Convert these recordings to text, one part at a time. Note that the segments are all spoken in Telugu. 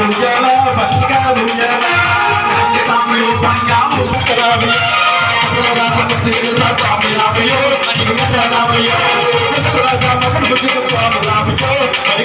ఉయ్యాల బంగారు ఉయ్యాల స్వామి బంగారు ఉయ్యాల స్వామి రామయ్యో అని రామయ్యో స్వామి రామయ్యో మరి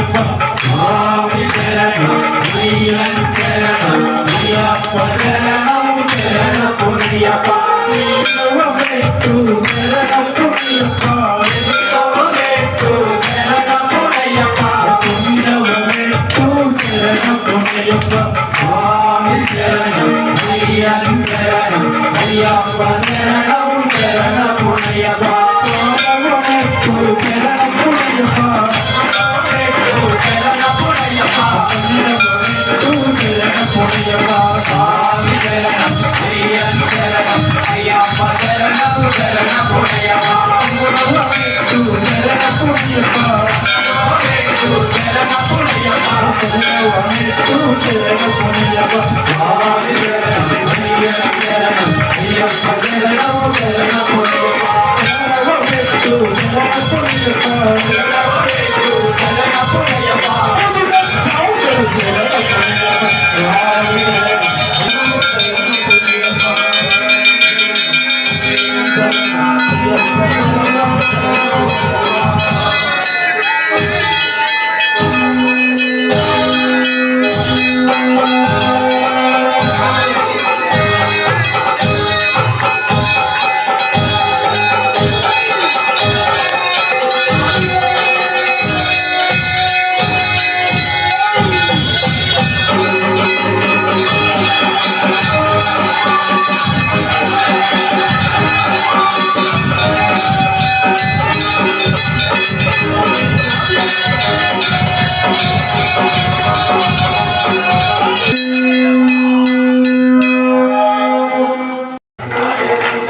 ಯಪ್ಪ 我在玩你，不。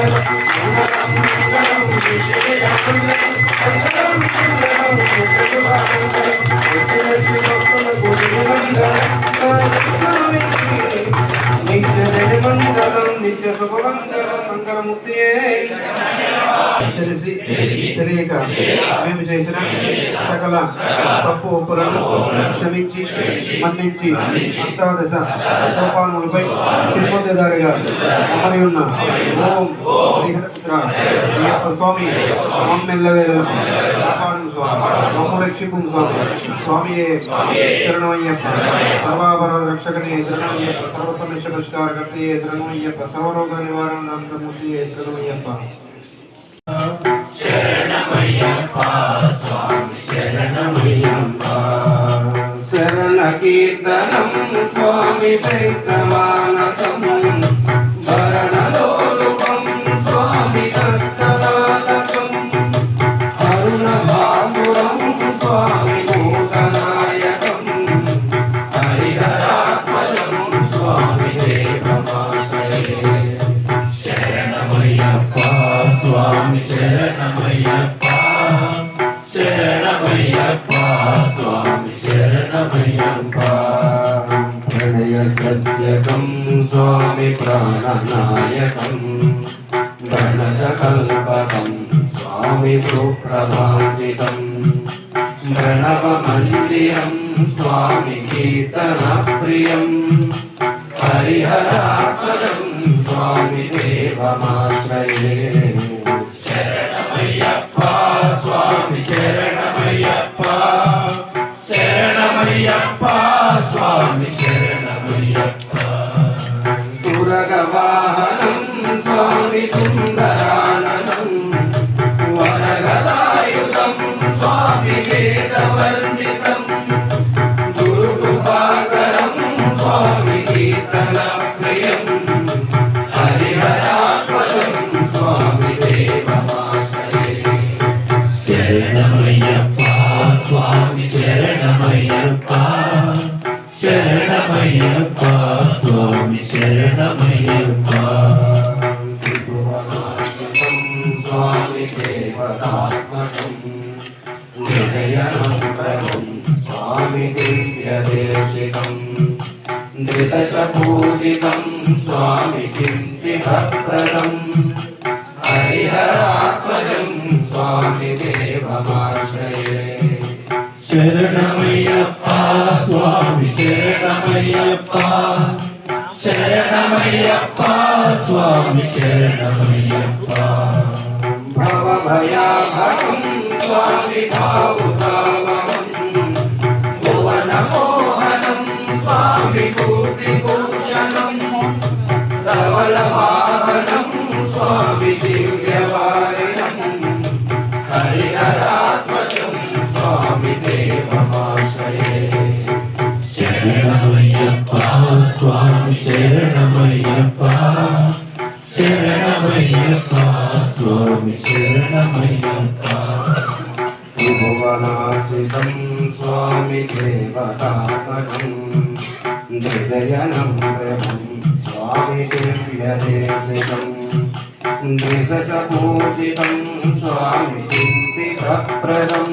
Thank you. తెలిసి తెలియక మేము చేసిన సకల తప్పు ఒప్పులను క్షమించి మన్నించి అష్టాదశ సోపానములపై సిబ్బందిదారిగా అమరి ఉన్న ఓం హరిహరపుత్ర అయ్యప్ప స్వామి మమ్మెల్లవేలు కాపాడు స్వామి మమ్మ రక్షిపు స్వామి స్వామియే శరణమయ్యప్ప సర్వాభర రక్షకనే శరణమయ్యప్ప సర్వసమస్య పరిష్కార కర్తయే శరణమయ్యప్ప సర్వరోగ నివారణ నందమూర్తియే శరణమయ్యప్ప శరణ కీర్తనం స్వామి శైతమానసం శరణమయ్యప్ప స్వామి శరణమయ్యప్ప ప్రత్యకం స్వామి ప్రాణనాయకం. ప్రణతకల్పకం స్వామి సుప్రభాజితం ప్రణవ మందిరం స్వామి కీర్తన ప్రియం. హరిహరాపదం స్వామి దేవమాశ్రయే. స్వామి శరణమయ్యప్ప. స్వామి సుందర దేవతాత్మకం హృదయనంతరం స్వామి దివ్యదేశికం ధృతశ స్వామి చింతితప్రదం. హరిహరాత్మజం స్వామి దేవమాశ్రయే. శరణమయ్యప్ప స్వామి శరణమయ్యప్ప. శరణమయ్యప్ప స్వామి శరణమయ్యప్ప. భవభయాభవం స్వామి భావుతావహం భువన మోహనం స్వామి భూతిభూషణం ధవల వాహనం స్వామి దివ్యవారిణం హరిహరాత్మజం స్వామి దేవమాశ్రయే శరణమయ్యప్ప స్వామి భువనాచితం స్వామి దేవతాపదం హృదయనం స్వామి దివ్యదేశికం పూజితం స్వామి చింతితప్రదం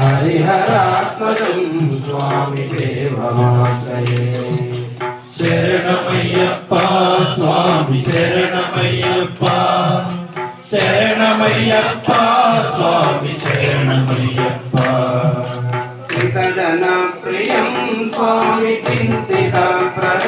హరిహరాత్మజం స్వామి దేవమాశ్రయే శరణమయ్యప్ప స్వామి శరణమయ్య. శరణమయ్యప్ప స్వామి శరణమయ్యప్ప. శ్రీతజన ప్రియం స్వామి చింతిత ప్రదం